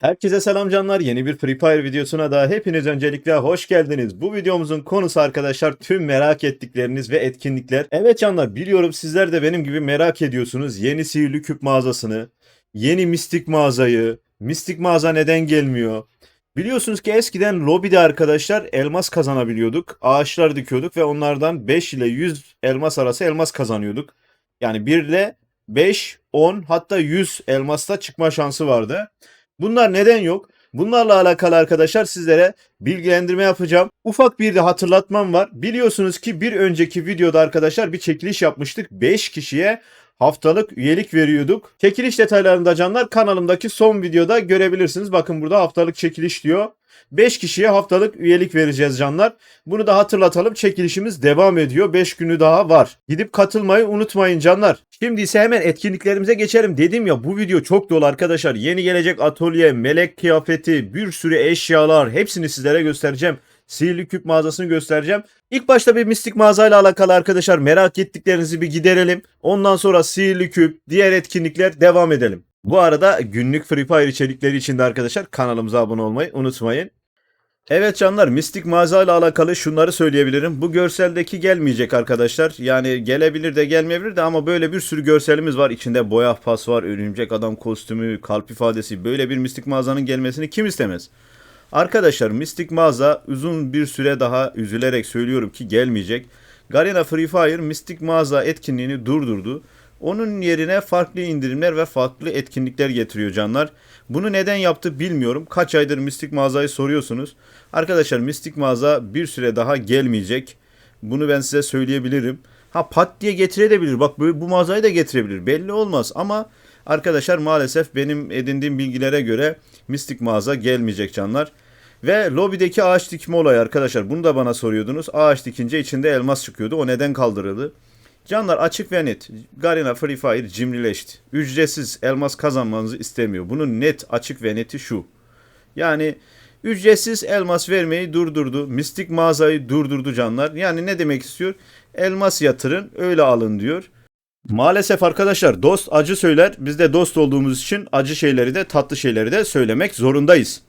Herkese selam canlar. Yeni bir Free Fire videosuna da hepiniz öncelikle hoş geldiniz. Bu videomuzun konusu arkadaşlar tüm merak ettikleriniz ve etkinlikler. Evet canlar biliyorum sizler de benim gibi merak ediyorsunuz. Yeni sihirli küp mağazasını, yeni mistik mağazayı, mistik mağaza neden gelmiyor? Biliyorsunuz ki eskiden lobide arkadaşlar elmas kazanabiliyorduk. Ağaçlar dikiyorduk ve onlardan 5 ile 100 elmas arası elmas kazanıyorduk. Yani 1 ile 5, 10 hatta 100 elmasta çıkma şansı vardı. Bunlar neden yok? Bunlarla alakalı arkadaşlar sizlere bilgilendirme yapacağım. Ufak bir de hatırlatmam var. Biliyorsunuz ki bir önceki videoda arkadaşlar bir çekiliş yapmıştık. 5 kişiye haftalık üyelik veriyorduk. Çekiliş detaylarını da canlar kanalımdaki son videoda görebilirsiniz. Bakın burada haftalık çekiliş diyor. 5 kişiye haftalık üyelik vereceğiz canlar. Bunu da hatırlatalım. Çekilişimiz devam ediyor. 5 günü daha var. Gidip katılmayı unutmayın canlar. Şimdi ise hemen etkinliklerimize geçelim. Dedim ya bu video çok dolu arkadaşlar. Yeni gelecek atölye, melek kıyafeti, bir sürü eşyalar hepsini sizlere göstereceğim. Sihirli küp mağazasını göstereceğim. İlk başta bir mistik mağazayla alakalı arkadaşlar merak ettiklerinizi bir giderelim. Ondan sonra sihirli küp, diğer etkinlikler devam edelim. Bu arada günlük Free Fire içerikleri için de arkadaşlar kanalımıza abone olmayı unutmayın. Evet canlar mistik mağaza ile alakalı şunları söyleyebilirim. Bu görseldeki gelmeyecek arkadaşlar. Yani gelebilir de gelmeyebilir de ama böyle bir sürü görselimiz var. İçinde boya pas var, örümcek adam kostümü, kalp ifadesi. Böyle bir mistik mağazanın gelmesini kim istemez? Arkadaşlar mistik mağaza uzun bir süre daha üzülerek söylüyorum ki gelmeyecek. Garena Free Fire mistik mağaza etkinliğini durdurdu. Onun yerine farklı indirimler ve farklı etkinlikler getiriyor canlar. Bunu neden yaptı bilmiyorum. Kaç aydır Mistik Mağaza'yı soruyorsunuz. Arkadaşlar Mistik Mağaza bir süre daha gelmeyecek. Bunu ben size söyleyebilirim. Ha pat diye getirebilir. Bak bu mağazayı da getirebilir. Belli olmaz ama arkadaşlar maalesef benim edindiğim bilgilere göre Mistik Mağaza gelmeyecek canlar. Ve lobideki ağaç dikme olayı arkadaşlar. Bunu da bana soruyordunuz. Ağaç dikince içinde elmas çıkıyordu. O neden kaldırıldı? Canlar açık ve net. Garena Free Fire cimrileşti. Ücretsiz elmas kazanmanızı istemiyor. Bunun net açık ve neti şu. Yani ücretsiz elmas vermeyi durdurdu. Mistik mağazayı durdurdu canlar. Yani ne demek istiyor? Elmas yatırın öyle alın diyor. Maalesef arkadaşlar dost acı söyler. Biz de dost olduğumuz için acı şeyleri de tatlı şeyleri de söylemek zorundayız.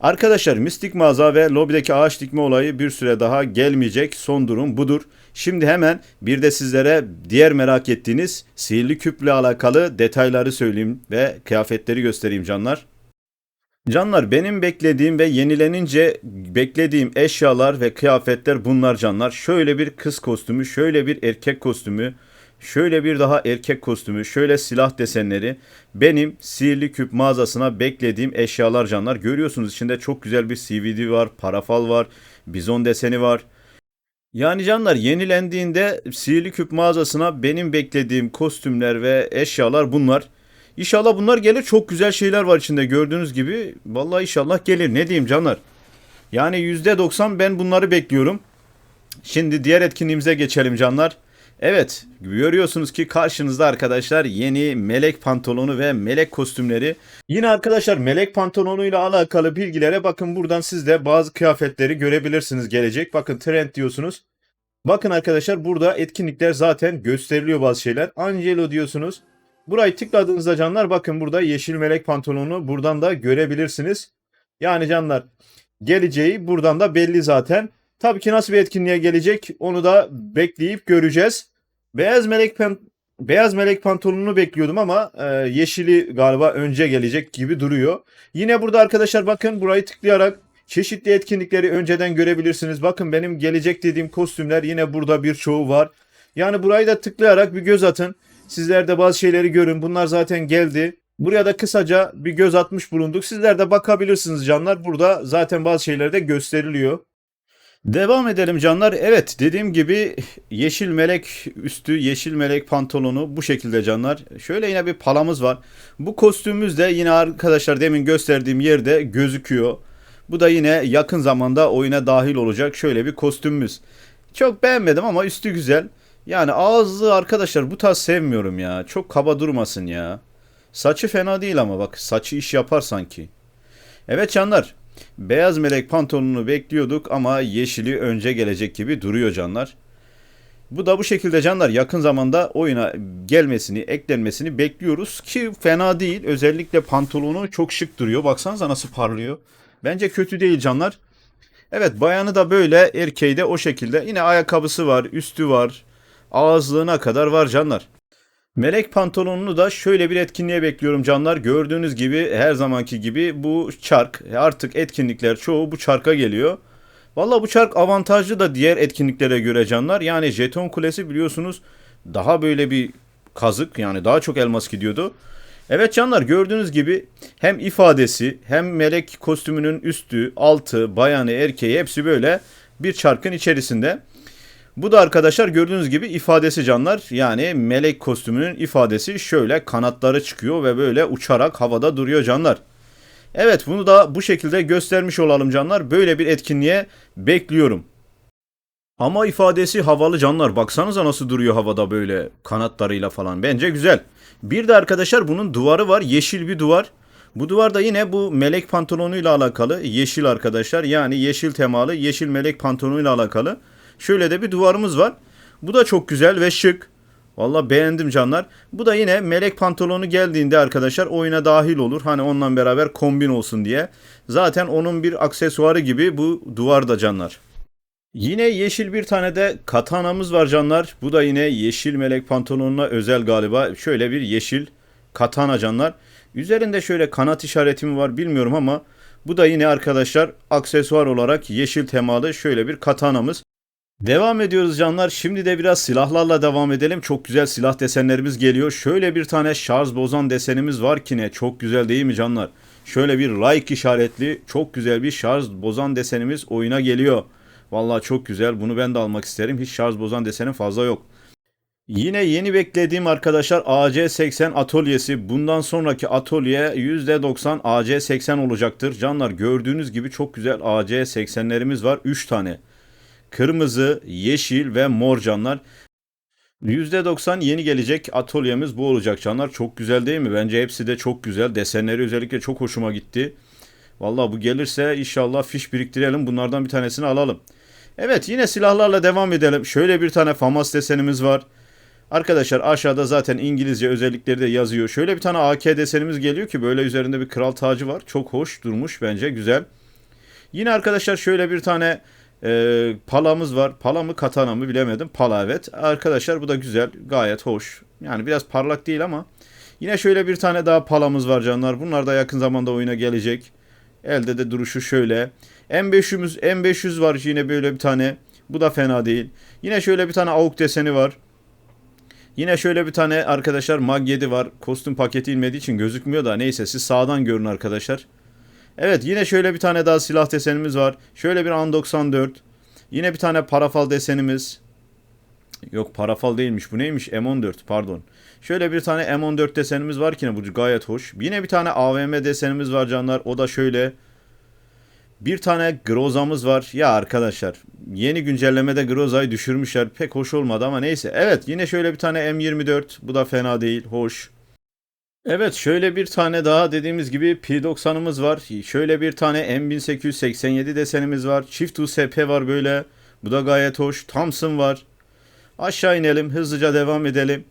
Arkadaşlar mistik mağaza ve lobideki ağaç dikme olayı bir süre daha gelmeyecek. Son durum budur. Şimdi hemen bir de sizlere diğer merak ettiğiniz sihirli küple alakalı detayları söyleyeyim ve kıyafetleri göstereyim canlar. Canlar benim beklediğim ve yenilenince beklediğim eşyalar ve kıyafetler bunlar canlar. Şöyle bir kız kostümü, şöyle bir erkek kostümü, şöyle bir daha erkek kostümü, şöyle silah desenleri benim sihirli küp mağazasına beklediğim eşyalar canlar. Görüyorsunuz içinde çok güzel bir CVD var, parafal var, bizon deseni var. Yani canlar yenilendiğinde sihirli küp mağazasına benim beklediğim kostümler ve eşyalar bunlar. İnşallah bunlar gelir. Çok güzel şeyler var içinde gördüğünüz gibi. Vallahi inşallah gelir. Ne diyeyim canlar. Yani %90 ben bunları bekliyorum. Şimdi diğer etkinliğimize geçelim canlar. Evet görüyorsunuz ki karşınızda arkadaşlar yeni melek pantolonu ve melek kostümleri. Yine arkadaşlar melek pantolonuyla alakalı bilgilere bakın buradan siz de bazı kıyafetleri görebilirsiniz gelecek. Bakın trend diyorsunuz. Bakın arkadaşlar burada etkinlikler zaten gösteriliyor bazı şeyler. Angelo diyorsunuz. Burayı tıkladığınızda canlar bakın burada yeşil melek pantolonu buradan da görebilirsiniz. Yani canlar geleceği buradan da belli zaten. Tabii ki nasıl bir etkinliğe gelecek onu da bekleyip göreceğiz. Beyaz melek pen Beyaz melek pantolonunu bekliyordum ama e, yeşili galiba önce gelecek gibi duruyor. Yine burada arkadaşlar bakın burayı tıklayarak çeşitli etkinlikleri önceden görebilirsiniz. Bakın benim gelecek dediğim kostümler yine burada birçoğu var. Yani burayı da tıklayarak bir göz atın. Sizler de bazı şeyleri görün. Bunlar zaten geldi. Buraya da kısaca bir göz atmış bulunduk. Sizler de bakabilirsiniz canlar. Burada zaten bazı şeyler de gösteriliyor. Devam edelim canlar. Evet dediğim gibi yeşil melek üstü, yeşil melek pantolonu bu şekilde canlar. Şöyle yine bir palamız var. Bu kostümümüz de yine arkadaşlar demin gösterdiğim yerde gözüküyor. Bu da yine yakın zamanda oyuna dahil olacak şöyle bir kostümümüz. Çok beğenmedim ama üstü güzel. Yani ağzı arkadaşlar bu tarz sevmiyorum ya. Çok kaba durmasın ya. Saçı fena değil ama bak saçı iş yapar sanki. Evet canlar Beyaz melek pantolonunu bekliyorduk ama yeşili önce gelecek gibi duruyor canlar. Bu da bu şekilde canlar yakın zamanda oyuna gelmesini, eklenmesini bekliyoruz ki fena değil. Özellikle pantolonu çok şık duruyor. Baksanıza nasıl parlıyor. Bence kötü değil canlar. Evet bayanı da böyle erkeği de o şekilde. Yine ayakkabısı var, üstü var. Ağızlığına kadar var canlar. Melek pantolonunu da şöyle bir etkinliğe bekliyorum canlar. Gördüğünüz gibi her zamanki gibi bu çark. Artık etkinlikler çoğu bu çarka geliyor. Valla bu çark avantajlı da diğer etkinliklere göre canlar. Yani jeton kulesi biliyorsunuz daha böyle bir kazık yani daha çok elmas gidiyordu. Evet canlar gördüğünüz gibi hem ifadesi hem melek kostümünün üstü, altı, bayanı, erkeği hepsi böyle bir çarkın içerisinde. Bu da arkadaşlar gördüğünüz gibi ifadesi canlar. Yani melek kostümünün ifadesi şöyle kanatları çıkıyor ve böyle uçarak havada duruyor canlar. Evet bunu da bu şekilde göstermiş olalım canlar. Böyle bir etkinliğe bekliyorum. Ama ifadesi havalı canlar. Baksanıza nasıl duruyor havada böyle kanatlarıyla falan. Bence güzel. Bir de arkadaşlar bunun duvarı var. Yeşil bir duvar. Bu duvar da yine bu melek pantolonuyla alakalı. Yeşil arkadaşlar. Yani yeşil temalı yeşil melek pantolonuyla alakalı. Şöyle de bir duvarımız var. Bu da çok güzel ve şık. Valla beğendim canlar. Bu da yine melek pantolonu geldiğinde arkadaşlar oyuna dahil olur. Hani onunla beraber kombin olsun diye. Zaten onun bir aksesuarı gibi bu duvarda canlar. Yine yeşil bir tane de katanamız var canlar. Bu da yine yeşil melek pantolonuna özel galiba. Şöyle bir yeşil katana canlar. Üzerinde şöyle kanat işareti mi var bilmiyorum ama bu da yine arkadaşlar aksesuar olarak yeşil temalı şöyle bir katanamız. Devam ediyoruz canlar. Şimdi de biraz silahlarla devam edelim. Çok güzel silah desenlerimiz geliyor. Şöyle bir tane şarj bozan desenimiz var ki ne? Çok güzel değil mi canlar? Şöyle bir like işaretli çok güzel bir şarj bozan desenimiz oyuna geliyor. Vallahi çok güzel. Bunu ben de almak isterim. Hiç şarj bozan desenim fazla yok. Yine yeni beklediğim arkadaşlar AC80 atölyesi. Bundan sonraki atölye %90 AC80 olacaktır. Canlar gördüğünüz gibi çok güzel AC80'lerimiz var. 3 tane. Kırmızı, yeşil ve mor canlar. %90 yeni gelecek atölyemiz bu olacak canlar. Çok güzel değil mi? Bence hepsi de çok güzel. Desenleri özellikle çok hoşuma gitti. Vallahi bu gelirse inşallah fiş biriktirelim. Bunlardan bir tanesini alalım. Evet yine silahlarla devam edelim. Şöyle bir tane FAMAS desenimiz var. Arkadaşlar aşağıda zaten İngilizce özellikleri de yazıyor. Şöyle bir tane AK desenimiz geliyor ki böyle üzerinde bir kral tacı var. Çok hoş durmuş bence güzel. Yine arkadaşlar şöyle bir tane e, palamız var. Pala mı katana mı bilemedim. Pala evet. Arkadaşlar bu da güzel. Gayet hoş. Yani biraz parlak değil ama. Yine şöyle bir tane daha palamız var canlar. Bunlar da yakın zamanda oyuna gelecek. Elde de duruşu şöyle. M500'ümüz M500 var yine böyle bir tane. Bu da fena değil. Yine şöyle bir tane AUK deseni var. Yine şöyle bir tane arkadaşlar Mag 7 var. Kostüm paketi inmediği için gözükmüyor da neyse siz sağdan görün arkadaşlar. Evet yine şöyle bir tane daha silah desenimiz var. Şöyle bir An 94. Yine bir tane parafal desenimiz. Yok parafal değilmiş bu neymiş M14 pardon. Şöyle bir tane M14 desenimiz var ki bu gayet hoş. Yine bir tane AVM desenimiz var canlar. O da şöyle. Bir tane Groza'mız var. Ya arkadaşlar yeni güncellemede Groza'yı düşürmüşler. Pek hoş olmadı ama neyse. Evet yine şöyle bir tane M24. Bu da fena değil. Hoş. Evet şöyle bir tane daha dediğimiz gibi P90'ımız var. Şöyle bir tane M1887 desenimiz var. Çift USP var böyle. Bu da gayet hoş. Thompson var. Aşağı inelim. Hızlıca devam edelim.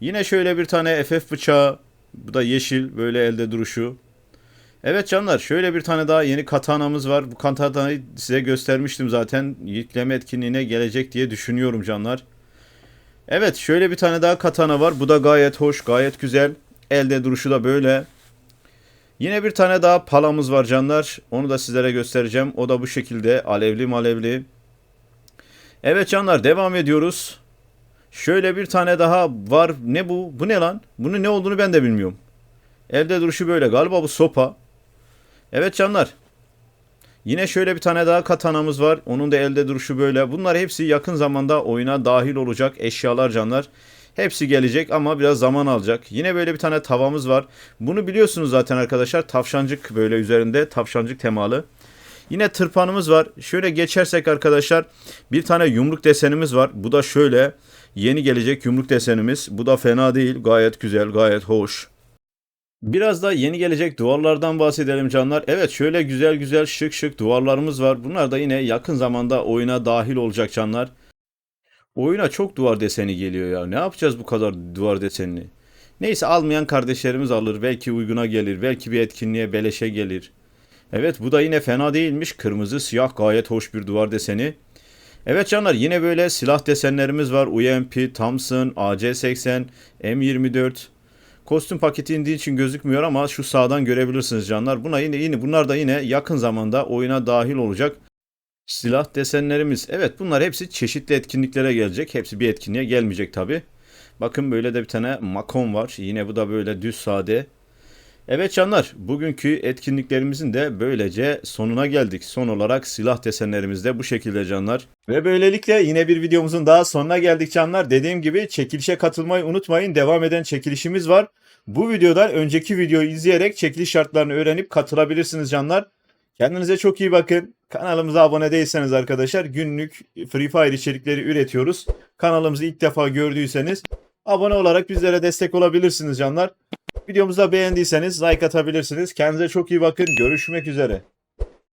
Yine şöyle bir tane FF bıçağı. Bu da yeşil böyle elde duruşu. Evet canlar şöyle bir tane daha yeni katanamız var. Bu katanayı size göstermiştim zaten. Yükleme etkinliğine gelecek diye düşünüyorum canlar. Evet şöyle bir tane daha katana var. Bu da gayet hoş gayet güzel. Elde duruşu da böyle. Yine bir tane daha palamız var canlar. Onu da sizlere göstereceğim. O da bu şekilde alevli malevli. Evet canlar devam ediyoruz. Şöyle bir tane daha var. Ne bu? Bu ne lan? Bunun ne olduğunu ben de bilmiyorum. Elde duruşu böyle. Galiba bu sopa. Evet canlar. Yine şöyle bir tane daha katanamız var. Onun da elde duruşu böyle. Bunlar hepsi yakın zamanda oyuna dahil olacak eşyalar canlar. Hepsi gelecek ama biraz zaman alacak. Yine böyle bir tane tavamız var. Bunu biliyorsunuz zaten arkadaşlar. Tavşancık böyle üzerinde tavşancık temalı. Yine tırpanımız var. Şöyle geçersek arkadaşlar bir tane yumruk desenimiz var. Bu da şöyle yeni gelecek yumruk desenimiz. Bu da fena değil. Gayet güzel, gayet hoş. Biraz da yeni gelecek duvarlardan bahsedelim canlar. Evet şöyle güzel güzel şık şık duvarlarımız var. Bunlar da yine yakın zamanda oyuna dahil olacak canlar. Oyuna çok duvar deseni geliyor ya. Ne yapacağız bu kadar duvar desenini? Neyse almayan kardeşlerimiz alır. Belki uyguna gelir. Belki bir etkinliğe beleşe gelir. Evet bu da yine fena değilmiş. Kırmızı siyah gayet hoş bir duvar deseni. Evet canlar yine böyle silah desenlerimiz var. UMP, Thompson, AC-80, M24. Kostüm paketi indiği için gözükmüyor ama şu sağdan görebilirsiniz canlar. Buna yine yine bunlar da yine yakın zamanda oyuna dahil olacak. Silah desenlerimiz. Evet bunlar hepsi çeşitli etkinliklere gelecek. Hepsi bir etkinliğe gelmeyecek tabi. Bakın böyle de bir tane makon var. Yine bu da böyle düz sade. Evet canlar bugünkü etkinliklerimizin de böylece sonuna geldik. Son olarak silah desenlerimiz de bu şekilde canlar. Ve böylelikle yine bir videomuzun daha sonuna geldik canlar. Dediğim gibi çekilişe katılmayı unutmayın. Devam eden çekilişimiz var. Bu videodan önceki videoyu izleyerek çekiliş şartlarını öğrenip katılabilirsiniz canlar. Kendinize çok iyi bakın. Kanalımıza abone değilseniz arkadaşlar günlük Free Fire içerikleri üretiyoruz. Kanalımızı ilk defa gördüyseniz abone olarak bizlere destek olabilirsiniz canlar. Videomuzu beğendiyseniz like atabilirsiniz. Kendinize çok iyi bakın. Görüşmek üzere.